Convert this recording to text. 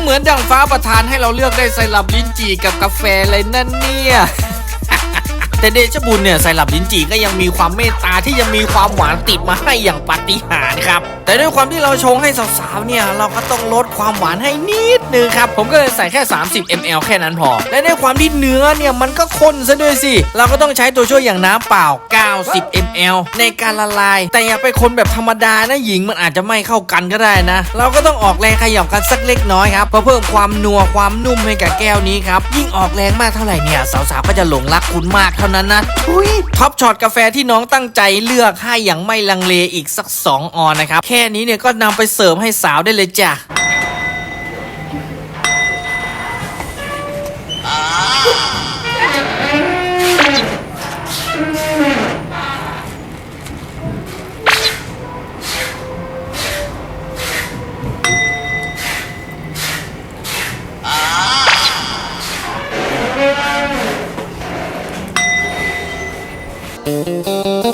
เหมือนดังฟ้าประทานให้เราเลือกได้ไซรัปลิ้นจี่กับกาแฟเลยนั่นเนี่ย แต่เดชบุญเนี่ยไซรัปลิ้นจีก็ยังมีความเมตตาที่ยังมีความหวานติดมาให้อย่างปาฏิหาริย์ครับ แต่ด้วยความที่เราชงให้สาวๆเนี่ยเราก็ต้องลดความหวานให้นิดนึงครับ ผมก็เลยใส่แค่ 30 ml แค่นั้นพอ และด้วยความที่เนื้อเนี่ยมันก็ข้นซะด้วยสิ เราก็ต้องใช้ตัวช่วยอย่างน้ำเปล่า 90 ml ในการละลาย แต่อย่าไปคนแบบธรรมดานะหญิงมันอาจจะไม่เข้ากันก็ได้นะ เราก็ต้องออกแรงขยับกันสักเล็กน้อยครับเพื่อเพิ่มความนัวความนุ่มให้กับแก้วนี้ครับยิ่งออกแรงมากเท่าไหร่เนี่ยสาวๆก็จะหลงรักคุณมากเท่านั้นนะอุ้ยท็อปช็อตกาแฟที่น้องตั้งใจเลือกให้อย่างไม่ลังเลอีกสัก 2 ออนนะครับ แค่นี้เนี่ยก็นำไปเสิร์ฟให้สาวได้เลยจ้ะ Música